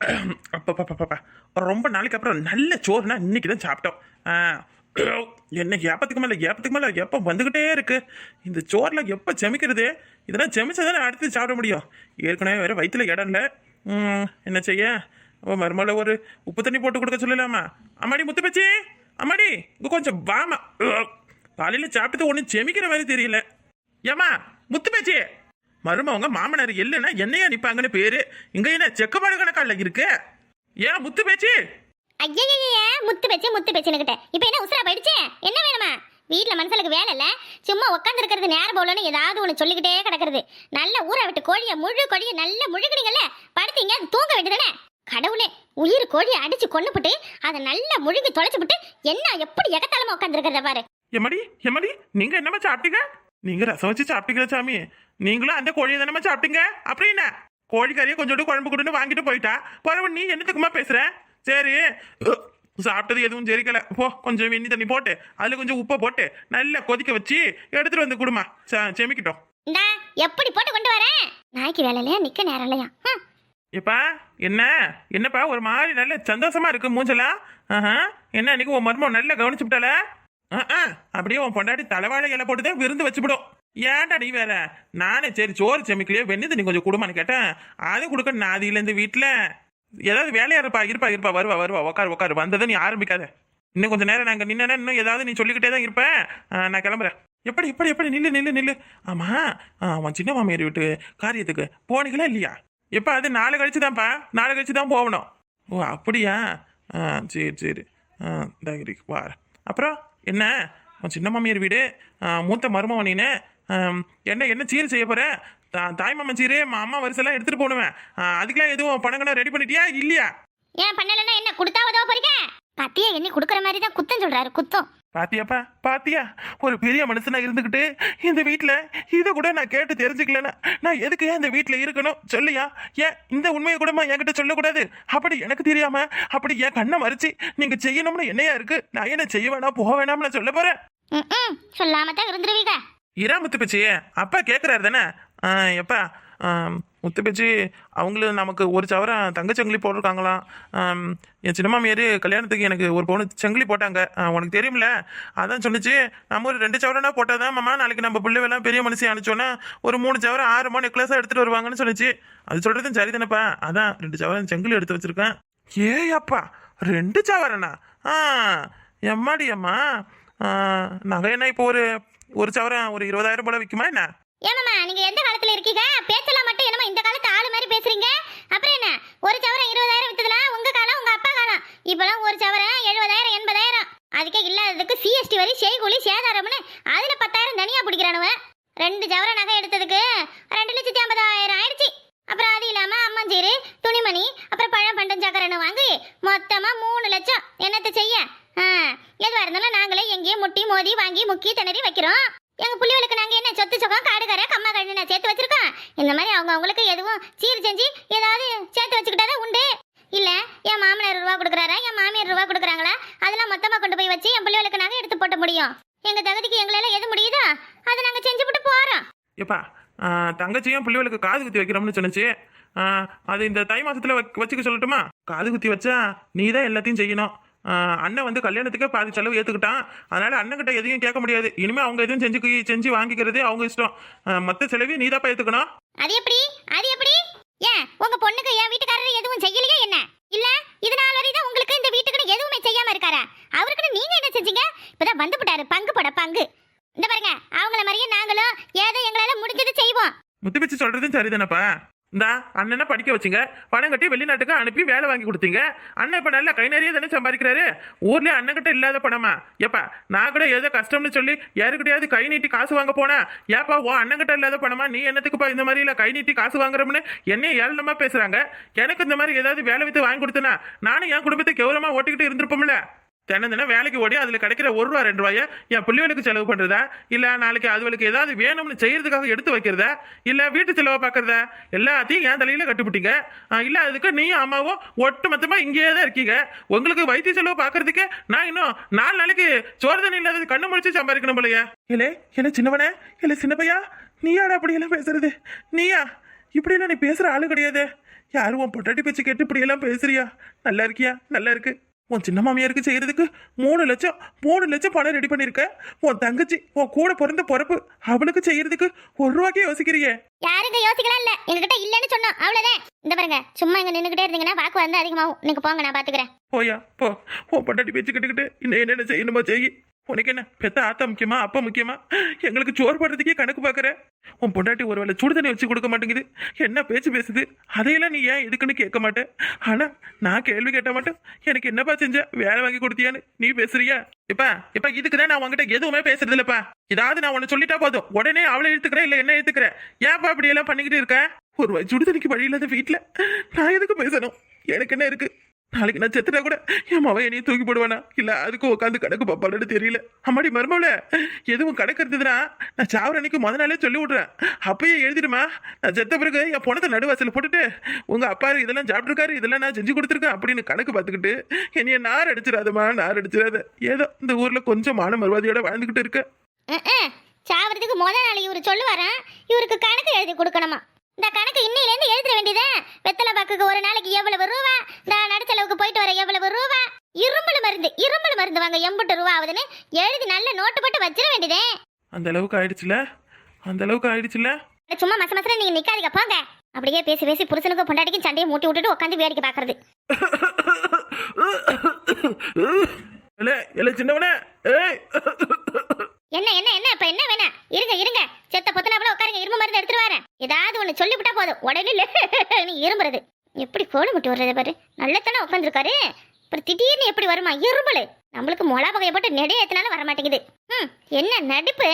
அப்பப்பா ரொம்ப நாளைக்கு அப்புறம் நல்ல சோறுனா இன்னைக்கு தான் சாப்பிட்டோம். ஆ, என்ன ஏப்பத்துக்கு மேலே ஏப்பத்துக்கு மேலே எப்போ வந்துக்கிட்டே இருக்கு. இந்த சோறில் எப்போ செமிக்கிறது இதெல்லாம் செமிச்சதானே அடுத்து சாப்பிட முடியும். ஏற்கனவே வேறு வயிற்றுல இடம் இல்லை. என்ன செய்ய? ஓ ஒரு உப்பு தண்ணி போட்டு கொடுக்க சொல்லலாமா? அம்மாடி முத்து பச்சி. அம்மாடி இங்கே கொஞ்சம் வாமா. காலையில் சாப்பிட்டது ஒன்றும் செமிக்கிற மாதிரி தெரியல. ஏமா முத்து பேச்சி. மருமவங்க மாமனார் இல்லைன்னா என்னையா நிப்பாங்கன்னு பேரு. இங்க என்ன செக்கப்பாடு கணக்கால இருக்கு? ஏன் முத்து பேச்சு? ஐயய்யய்ய முத்து பேச்சு முத்து பேச்சுன்னுகிட்ட இப்போ என்ன உசுரா போயிடுச்சு? என்ன வேணுமா? வீட்ல மனுஷனுக்கு வேலை இல்ல. சும்மா உட்காந்து இருக்கிறது நேரம் போலன்னு ஏதாவது ஒன்று சொல்லிக்கிட்டே கிடக்குறது. நல்ல ஊற விட்டு கோழியை முழு கோழியை நல்ல முழுகுனீங்கல்ல? படுத்தீங்க தூங்க வேண்டியதானே கடவுளே உயிர் கோழியை அடிச்சு கொண்டுபிட்டு அதை நல்லா முழுகி தொலைச்சு என்ன எப்படி எகத்தாலமா உட்காந்துருக்கிறத பாரு. எம்மடி எம்மடி நீங்க என்னமா சாப்பிட்டீங்க? நீங்க ரசம் வச்சு சாப்பிட்டீங்களா சாமி. நீங்களும் அந்த கோழியை தானே சாப்பிட்டீங்க? அப்புறம் என்ன? கோழிக்கறியை கொஞ்சோண்டு குழம்பு கொடுன்னு வாங்கிட்டு போயிட்டா? பரவாயில்ல நீ என்னத்துக்குமா பேசுற? சரி. சாப்பிட்டது எதுவும் சரிக்கல. போ கொஞ்சம் வெண்ணி தண்ணி போட்டு அதுல கொஞ்சம் உப்பை போட்டு நல்லா கொதிக்க வச்சு எடுத்துட்டு வந்து கொடுமா ச- செமிக்கிட்டோம். எப்படி போட்டு கொண்டு வரேன் நாய்க்கு வேலை இல்லையா? நிக்க நேரம் இல்லையா. எப்பா என்ன? என்னப்பா ஒரு மாதிரி நல்ல சந்தோஷமா இருக்கு மூஞ்சலாம் என்ன இன்னைக்கு உன் மருமம் நல்லா கவனிச்சுட்டால அப்படியே உன் பொண்டாட்டி தலைவாழை இலை போட்டு தான் விருந்து வச்சுவிடும் ஏன்டா நீ வேற? நானே சரி சோறு செமிக்கலையே வெண்ணி தண்ணி கொஞ்சம் கொடுமான்னு கேட்டேன். அது கொடுக்க நான் அது இல்லை இந்த வீட்டில் ஏதாவது வேலையா இருப்பா இருப்பா இருப்பா வருவா வருவா உட்காரு உட்காரு வந்ததை நீ ஆரம்பிக்காத. இன்னும் கொஞ்சம் நேரம் நாங்கள் நின்னா இன்னும் ஏதாவது நீ சொல்லிக்கிட்டே தான் இருப்பேன் நான் கிளம்புறேன். எப்படி எப்படி எப்படி? நில்லு நில்லு நில்லு. ஆமா ஆ, உன் சின்ன மாமியார் வீட்டு காரியத்துக்கு போனீங்களா இல்லையா? எப்போ அது நாலு கழிச்சு தான்ப்பா. நாலு கழிச்சு தான் போகணும். ஓ அப்படியா? ஆ சரி சரி. ஆ தைரி வார அப்புறம் என்ன? உன் சின்ன மாமியார் வீடு ஆ, மூத்த மருமவனின்னு நீனு? என்ன என்ன சீர் செய்ய போற? தா தாய் மாமன் சீரு அம்மா வரிசெல்லாம் எடுத்துட்டு போடுவேன். அதுக்கெல்லாம் எதுவும் பணங்கள்லாம் ரெடி பண்ணிட்டியா? இல்லையா? ஏன் பண்ணலன்னா என்ன கொடுத்தா உதவ போறீங்க? பத்தியா என்ன கொடுக்குற மாதிரி தான் குத்தம் சொல்றாரு குத்தம். பாத்தியாப்பா பாத்தியா? ஒரு பெரிய மனுஷனா இருந்துகிட்டு இந்த வீட்ல இதை கூட நான் கேட்டு தெரிஞ்சுக்கலனா நான் எதுக்கு ஏன் இந்த வீட்ல இருக்கணும்? சொல்லியா? ஏன் இந்த உண்மையை கூடமா என்கிட்ட சொல்லக்கூடாது? அப்படி எனக்கு தெரியாம அப்படி என் கண்ணை மறைச்சு நீங்க செய்யணும்னு என்னையா இருக்கு? நான் என்ன செய்ய வேணாம் போக வேணாம்னு சொல்ல போறேன். சொல்லாம தான் இருந்துருவீங்க. இரா முத்துப்பச்சி அப்பா கேட்குறாரு தானே? ஆ, எப்பா முத்துப்பச்சி அவங்களும் நமக்கு ஒரு சவரம் தங்கச்சங்கிலி போட்டிருக்காங்களாம் என் சின்னம்மா மாமியார் கல்யாணத்துக்கு எனக்கு ஒரு பொண்ணு செங்கிலி போட்டாங்க. உனக்கு தெரியும்ல? அதான் சொன்னிச்சு நம்ம ஒரு ரெண்டு சவரனா போட்டால் தான் மாமா நாளைக்கு நம்ம பிள்ளைவெல்லாம் பெரிய மனுஷன் அனுப்பிச்சோன்னா ஒரு மூணு சவரம் ஆறு மணி நெக்லஸாக எடுத்துகிட்டு வருவாங்கன்னு சொல்லிச்சு அது சொல்கிறதும் சரி தானேப்பா அதான் ரெண்டு சவரம் செங்கிலி எடுத்து வச்சுருக்கேன். ஏய் அப்பா ரெண்டு சவரனா? ஆ எம்மாடி அம்மா? ஆ, நகை என்ன இப்போ ஒரு ஒரு சவரம் ஒரு இருபதாயிரம் போல விற்குமா என்ன? ஏமாமா நீங்க எந்த காலத்துல இருக்கீங்க? பேசலாம் மட்டும் என்னமா இந்த காலத்து ஆளு மாதிரி பேசுறீங்க? அப்புறம் என்ன? ஒரு சவரம் இருபதாயிரம் வித்ததுலாம் உங்க காலம் உங்க அப்பா காலம். இப்பெல்லாம் ஒரு சவரம் எழுபதாயிரம் எண்பதாயிரம். அதுக்கே இல்லாததுக்கு சிஎஸ்டி வரி செய்கூலி சேதாரம்னு அதுல பத்தாயிரம் தனியா பிடிக்கிறானுவ. ரெண்டு சவர நகை எடுத்ததுக்கு ரெண்டு லட்சத்தி ஐம்பதாயிரம் ஆயிடுச்சு. அப்புறம் அது இல்லாம அம்மஞ்சீரு துணிமணி அப்புறம் பழம் பண்டம் சக்கரன்னு வாங்கி மொத்தமா மூணு லட்சம். என்னத்தை செய்ய? எதுவாக எதுவா இருந்தாலும் நாங்களே எங்கேயே முட்டி மோதி வாங்கி முக்கி திணறி வைக்கிறோம். எங்க புள்ளிகளுக்கு நாங்க என்ன சொத்து சொகம் காடுகார கம்மா கண்ணு நான் சேர்த்து வச்சிருக்கோம்? இந்த மாதிரி அவங்க அவங்களுக்கு எதுவும் சீர் செஞ்சு ஏதாவது சேர்த்து வச்சுக்கிட்டாதான் உண்டு. இல்ல என் மாமனார் ரூபா கொடுக்குறாரா? என் மாமியார் ரூபா கொடுக்குறாங்களா? அதெல்லாம் மொத்தமா கொண்டு போய் வச்சு என் பிள்ளைகளுக்கு நாங்க எடுத்து போட்ட முடியும். எங்க தகுதிக்கு எங்களால எது முடியுதோ அதை நாங்க செஞ்சுவிட்டு போறோம். எப்பா தங்கச்சியும் பிள்ளைகளுக்கு காது குத்தி வைக்கிறோம்னு சொன்னுச்சு. அது இந்த தை மாசத்துல வச்சுக்க சொல்லட்டுமா? காது குத்தி வச்சா நீ தான் எல்லாத்தையும் செய்யணும். அண்ணன் வந்து கல்யாணத்துக்கே பாதி செலவு ஏத்துக்கிட்டான். அதனால அண்ணன்கிட்ட எதையும் கேட்க முடியாது. இனிமே அவங்க எதுவும் செஞ்சு செஞ்சு வாங்கிக்கிறது அவங்க இஷ்டம். மொத்த செலவையும் நீ தான் ஏத்துக்கணும். அது எப்படி? அது எப்படி? ஏன்? உங்க பொண்ணுக்கு என் வீட்டுக்காரர் எதுவும் செய்யலையா என்ன? இல்ல இது நாள் வரைக்கும் உங்களுக்கு இந்த வீட்டுக்கு எதுவுமே செய்யாம இருக்காரா? அவருக்கு நீங்க என்ன செஞ்சீங்க? இப்பதான் வந்து போட்டாரு. பங்கு போட பங்கு. இந்த பாருங்க அவங்கள மாதிரியே நாங்களும் ஏதோ எங்களால முடிஞ்சது செய்வோம். முத்து பிச்சு சொல்றதும் சரிதானப்பா? இந்தா அண்ணனை படிக்க வச்சுங்க. பணம் கட்டி வெளிநாட்டுக்கு அனுப்பி வேலை வாங்கி கொடுத்தீங்க. அண்ணன் இப்போ நல்லா கை நிறைய தானே சம்பாதிக்கிறாரு? ஊர்லேயே அண்ணன்கிட்ட இல்லாத பணமா? ஏப்பா நான் கூட ஏதோ கஷ்டம்னு சொல்லி யாருக்கிட்டையாவது கை நீட்டி காசு வாங்க போனேன் ஏப்பா ஓ அண்ணன்கிட்ட இல்லாத பணமா? நீ என்னத்துக்குப்பா இந்த மாதிரி இல்லை கை நீட்டி காசு வாங்குறோம்னு என்னைய ஏளனமாக பேசுகிறாங்க எனக்கு இந்த மாதிரி ஏதாவது வேலை வித்து வாங்கி கொடுத்தனா? நானும் என் குடும்பத்தை கௌரவமா ஓட்டிக்கிட்டு இருந்திருப்போம்ல? தினம் தினம் வேலைக்கு ஓடி அதில் கிடைக்கிற ஒரு ரூபா ரெண்டு ரூபாயை என் பிள்ளைகளுக்கு செலவு பண்ணுறதா இல்லை நாளைக்கு அதுகளுக்கு ஏதாவது வேணும்னு செய்யறதுக்காக எடுத்து வைக்கிறதா? இல்லை வீட்டு செலவை பார்க்குறதா? எல்லாத்தையும் என் தலையில் கட்டுப்பிட்டீங்க. இல்லை அதுக்கு நீயும் அம்மாவும் ஒட்டு மொத்தமாக இங்கேயே தான் இருக்கீங்க. உங்களுக்கு வைத்திய செலவு பார்க்கறதுக்கே நான் இன்னும் நாலு நாளைக்கு சோறு தண்ணி இல்லாதது கண்ணு முடிச்சு சம்பாதிக்கணும் போலயே. இல்லை என்ன சின்னவனே? இல்லை சின்னப்பையா? நீயாடா அப்படியெல்லாம் பேசுறது? நீயா? இப்படியெல்லாம் நீ பேசுகிற ஆளு கிடையாது. யாரும் உன் பொட்டாட்டி பேச்சு கேட்டு இப்படியெல்லாம் பேசுறியா? நல்லா இருக்கியா? நல்லா இருக்கு. உன் சின்ன மாமியாருக்கு செய்யறதுக்கு மூணு லட்சம் மூணு லட்சம் பணம் ரெடி பண்ணிருக்க. உன் தங்கச்சி உன் கூட பிறந்த பொறப்பு அவளுக்கு செய்யறதுக்கு ஒரு ரூபாய்க்கே யோசிக்கிறியே. யாருங்க யோசிக்கலாம் இல்ல. எங்ககிட்ட இல்லன்னு சொன்னோம் அவ்வளவுதான்? இந்த பாருங்க சும்மா இங்க நின்னுகிட்டே இருந்தீங்கன்னா வாக்கு வந்து அதிகமாகும். நீங்க போங்க நான் பாத்துக்கிறேன். போயா போ. உன் பொட்டாட்டி பேச்சு கேட்டுக்கிட்டு இன்னும் என்னென்ன செய்யணுமோ செய் உனக்கு என்ன? பெத்த ஆத்தா முக்கியமா? அப்பா முக்கியமா? எங்களுக்கு சோறு போடுறதுக்கே கணக்கு பார்க்குற? உன் பொண்டாட்டி ஒரு வேளை சுடுதண்ணி வச்சு கொடுக்க மாட்டேங்குது. என்ன பேச்சு பேசுது? அதையெல்லாம் நீ ஏன் எதுக்குன்னு கேட்க மாட்டேன் ஆனால் நான் கேள்வி கேட்ட மாட்டேன் எனக்கு என்னப்பா செஞ்ச? வேலை வாங்கி கொடுத்தியான்னு நீ பேசுறியா? இப்பா இப்பா இதுக்கு தான் நான் உங்ககிட்ட எதுவுமே பேசுறது இல்லப்பா ஏதாவது நான் உன்னை சொல்லிட்டா போதும். உடனே அவளை எடுத்துக்கிறேன் இல்லை என்ன எடுத்துக்கிறேன் ஏன்ப்பா இப்படி எல்லாம் பண்ணிக்கிட்டு இருக்க? ஒரு வாய் வழி இல்லாத வீட்டில் நான் எதுக்கு பேசணும்? எனக்கு என்ன இருக்குது நாளைக்கு நான் செத்துட்டா கூட என் மவன் என்னையும் தூக்கி போடுவானா? இல்லை அதுக்கு உட்காந்து கணக்கு பாப்பான்னு தெரியல. அம்மாடி மருமவள எதுவும் கணக்கு இருந்ததுன்னா நான் சாவர அன்னைக்கு முத நாளே சொல்லி விட்றேன் அப்பயே எழுதிடுமா? நான் செத்த பிறகு என் பணத்தை நடுவாசல் போட்டுட்டு உங்கள் அப்பா இதெல்லாம் சாப்பிட்ருக்காரு இதெல்லாம் நான் செஞ்சு கொடுத்துருக்கேன் அப்படின்னு கணக்கு பார்த்துக்கிட்டு என்னைய நார் அடிச்சிடாதம்மா நார் அடிச்சிடாத. ஏதோ இந்த ஊரில் கொஞ்சம் மான மருவாதியோட வாழ்ந்துக்கிட்டு இருக்கேன் ம்ம். சாவறதுக்கு முத நாள் இவர் சொல்லுவாராம் இவருக்கு கணக்கு எழுதி கொடுக்கணுமா? இந்த கணக்கு இன்னையில இருந்து எழுதிட வேண்டியதே. வெத்தலை பாக்குக்கு ஒரு நாளைக்கு எவ்வளவு ரூபா? இந்த நடுத்தளவுக்கு போயிட்டு வர எவ்வளவு ரூபா? இரும்பல் மருந்து இரும்பல் மருந்து வாங்க எண்பது ரூபா ஆகுதுன்னு எழுதி நல்ல நோட்டு போட்டு வச்சிட வேண்டியதே. அந்த அளவுக்கு ஆயிடுச்சுல? அந்த அளவுக்கு ஆயிடுச்சுல? சும்மா மச மசன நீங்க நிக்காதீங்க போங்க. அப்படியே பேசி பேசி புருஷனுக்கும் பொண்டாட்டிக்கும் சண்டையை மூட்டி விட்டுட்டு உட்காந்து வேடிக்கை பாக்குறது. சின்னவனே ஏய். என்ன என்ன என்ன இப்ப என்ன வேணா? இருங்க இருங்க. செத்த பொத்தனாப்புல உட்காருங்க. இரும்பு மருந்து எடுத்துட்டு வரேன். ஏதாவது ஒண்ணு சொல்லிவிட்டா போதும். உடனே நீ இரும்புறது எப்படி கோடு முட்டி வர்றது பாரு. நல்லத்தானே உட்காந்துருக்காரு அப்புறம் திடீர்னு எப்படி வருமா? இரும்பலு நம்மளுக்கு மொளா பகையை போட்டு நெடைய எத்தனாலும் வர மாட்டேங்குது ம் என்ன நடிப்பு?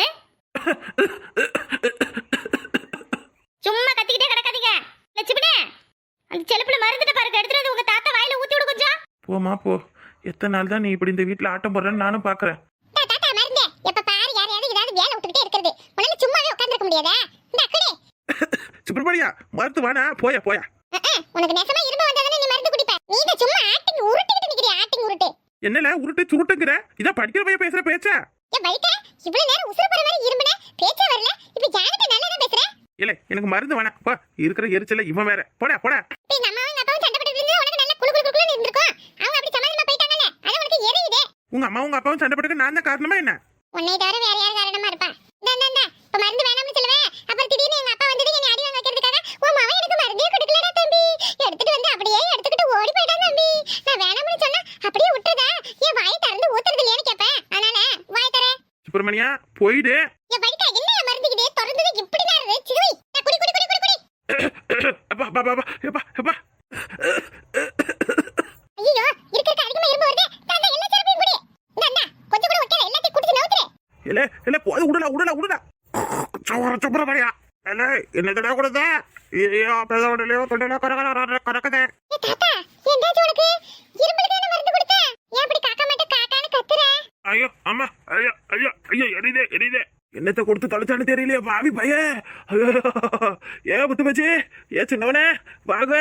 சும்மா கத்திக்கிட்டே கிடக்காதீங்க. லட்சுமிடே அந்த செலுப்புல மருந்துட்டு பாருங்க. எடுத்துட்டு வந்து உங்க தாத்தா வாயில ஊத்தி விடு கொஞ்சம். போமா போ. எத்தனை நாள் தான் நீ இப்படி இந்த வீட்டில் ஆட்டம் போடுறேன்னு நானும் பாக்குறேன் தாத்தா மருந்தே எப்ப பாரு யாரையாவது ஏதாவது வேலை விட்டுக்கிட்டே இருக்கிறது. உன்னால சும்மாவே உட்கார்ந்திருக்க முடியாதா? இந்த அக்கடே சுப்பிரமணியா வானா போயா போயா. உனக்கு நெசமா இரும்பு வந்தாதானே நீ மருந்து குடிப்ப. நீ இத சும்மா ஆட்டிங் உருட்டிக்கிட்டு நிக்கிறியா? ஆட்டிங் உருட்டு. என்னல உருட்டு சுருட்டுங்கிற? இதான் படிக்கிற பையன் பேசுற பேச்சா? ஏ வைக்க இவ்வளவு நேரம் உசுறு போற மாதிரி இரும்புன பேச்சே வரல. இப்ப பேசுற. இல்ல எனக்கு மருந்து வேணாம். போ இருக்கிற எரிச்சல இவன் வேற. போடா போடா. எங்க அம்மாவும் எங்க அப்பாவும் சண்டை போட்டுட்டு இருந்தா உனக்கு நல்ல குளு குளு குளுன்னு இருந்திருக்கும். அவங்க அப்படி சமாதானமா போயிட்டாங்கல்ல? அது உனக்கு எரியுதே. உங்க அம்மா உங்க அப்பாவும் சண்டை போட்டுக்க நான் தான் காரணமா என்ன? உன்னை தவிர வேற யார் காரணமா இருப்பா? இந்த இந்த இப்ப மருந்து வேணாம்னு சொல்லுவேன் அப்புறம் திடீர்னு எங்க அப்பா வந்தது என்னை அடி வாங்க வைக்கிறதுக்காக உன் மவன் எனக்கு மருந்தே கொடுக்கலடா தம்பி. எடுத்துட்டு வந்து அப்படியே எடுத்துக்கிட்டு ஓடி போயிட்டான் தம்பி. நான் வேணாம்னு சொன்னா அப்படியே விட்டுறதா என் வாயை திறந்து ஊத்துறது இல்லையான்னு கேட்பேன் அதனால வாய் தரேன் சுப்பிரமணியா போயிடு என் வடிக்கா என்ன மருந்துக்கிட்டே திறந்தது? இப்படி தான் இருக்கு சிறுவை குடி குடி குடி குடி குடி. அப்பா அப்பா அப்பா எப்பா எப்பா ஐயோ இருக்கிற அதிகமா இரும்பு வருது தாண்டா எல்லா சிறப்பையும் குடி இந்தா இந்தா கொஞ்சம் கூட வைக்காத எல்லாத்தையும் குடிச்சு நவுத்துறேன் இல்ல போது விடல விடல சுப்பர சுப்பிரமணியா இல்ல என்னதடா கொடுத்தா? ஐயோ பேசோடலையோ தொண்டலையோ கரகர கறக்குதே ஏன் ஐயோ அம்மா ஐயோ ஐயோ ஐயோ எரியுதே எரியுதே. என்னத்தை கொடுத்து தொலைச்சான்னு தெரியலையே பாவி பையன் ஐயோ ஏ புத்து பச்சி ஏ சின்னவனே? வாங்க.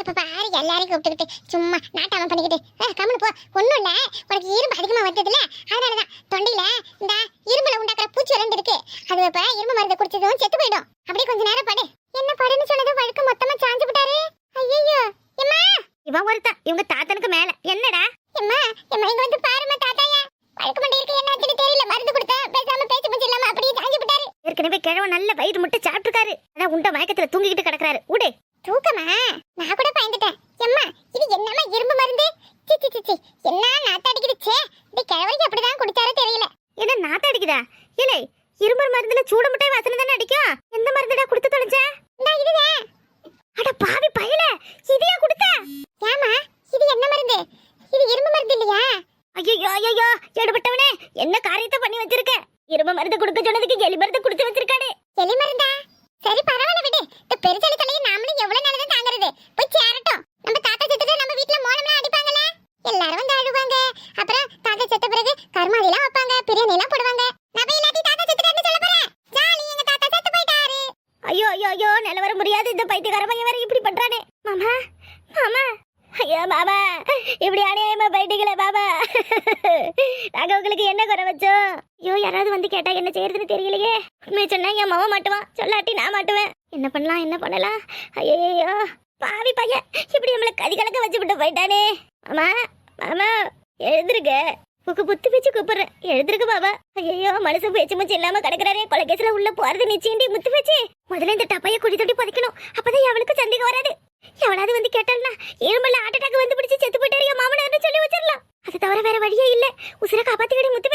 இப்ப பாரு எல்லாரையும் கூப்பிட்டுக்கிட்டு சும்மா நாட்டாம பண்ணிக்கிட்டு. கம்முனு போ. ஒண்ணும் இல்ல. உனக்கு இரும்பு அதிகமா வந்ததுல அதனாலதான் தொண்டையில இந்த இரும்புல உண்டாக்குற பூச்சி ரெண்டு இருக்கு. அது இப்ப இரும்பு மருந்து குடிச்சதும் செத்து போயிடும். அப்படியே கொஞ்ச நேரம் படு. என்ன படுன்னு சொன்னது வழுக்கு மொத்தமா சாஞ்சு விட்டாரு. ஐயோ எம்மா! இவன் ஒருத்தன். இவங்க தாத்தனுக்கு மேல. என்னடா? எம்மா எம்மா இங்க வந்து பாருமா தாத்தாயா. வழுக்கு மண்டை இருக்கு என்னாச்சுன்னு தெரியல. மருந்து கொடுத்தா பேசாம பேச்சு மூச்சு இல்லாம அப்படியே சாஞ்சு விட்டாரு. ஏற்கனவே கிழவன் நல்ல வயிறு முட்டை சாப்பிட்டுருக்காரு. அதான் உண்ட மயக்கத்துல தூங்கிக்கிட்டு கிடக்குறாரு. உடே தூக்கமா? நான் கூட பயந்துட்டேன். எம்மா இது என்னம்மா இரும்பு மருந்து? சி சி சி என்ன நாத்த அடிக்குது ச்சே. இந்த கிழவருக்கு அப்படிதான் குடிச்சாரோ தெரியல. என்ன நாத்த அடிக்குதா? இல்லை இரும்பு மருந்துல சூட முட்டை வாசனை தானே அடிக்கும் எந்த மருந்துடா கொடுத்து தொலைஞ்ச இந்த இதுவே. அட பாவி பயல. இதையா கொடுத்த? ஏமா இது என்ன மருந்து? இது இரும்பு மருந்து இல்லையா? ஐயோ ஐயோ எடுபட்டவனே. என்ன காரியத்தை பண்ணி வச்சிருக்க? இரும்பு மருந்து கொடுக்க சொன்னதுக்கு எலி மருந்து கொடுத்து வச்சிருக்கானே. எலி மருந்தா சரி பரவாயில்ல விடு இந்த பெருசளி தலையை நாமளும் எவ்வளவு நாள் தான் தாங்குறது போய் சேரட்டும் நம்ம தாத்தா செத்துட்டு நம்ம வீட்ல மோனம்லாம் அடிப்பாங்கல்ல எல்லாரும் வந்து அழுவாங்க அப்புறம் தாத்தா செத்த பிறகு கருமாதி எல்லாம் வைப்பாங்க பிரியாணி எல்லாம் போடுவாங்க நான் போய் எல்லாத்தையும் தாத்தா செத்துட்டாருன்னு சொல்ல போறேன் ஜாலி எங்க தாத்தா செத்து போயிட்டாரு ஐயோ ஐயோ ஐயோ நிலவர முடியாது இந்த பைத்தியக்கார பையன் வேற இப்படி பண்றானே மாமா மாமா ஐயோ மாமா இப்படி அநியாயமா போயிட்டீங்களே மாமா நாங்க உங்களுக்கு என்ன குறை வச்சோம்? ஐயோ யாராவது வந்து கேட்டா என்ன செய்யறதுன்னு தெரியலையே. உண்மையை சொன்னா என் மாமா மாட்டுவான். சொல்லாட்டி நான் மாட்டுவேன். என்ன பண்ணலாம் என்ன பண்ணலாம்? ஐயோ பாவி பையன். இப்படி நம்மளை கதி கலக்க வச்சு விட்டு போயிட்டானே. மாமா மாமா எழுந்திருக்க புக்கு புத்து பேச்சு கூப்பிடுறேன். எழுந்திருக்கு பாபா. ஐயோ மனசு பேச்சு மூச்சு இல்லாம கிடக்குறாரே கொலைகேசுல உள்ள போறது நிச்சயண்டி முத்து வச்சு முதல்ல இந்த டப்பைய குடி தொட்டி புதைக்கணும். அப்பதான் அவளுக்கு சந்தேகம் வராது. எவனாவது வந்து கேட்டாள்னா இருமல்ல ஹார்ட் அட்டாக் வந்து பிடிச்சி செத்து போயிட்டாரு என் மாமனார்னு சொல்லி வச்சிடலாம் அது தவிர வேற வழியே இல்ல. உசுரை காப்பாத்திக்கிட்டு முத்து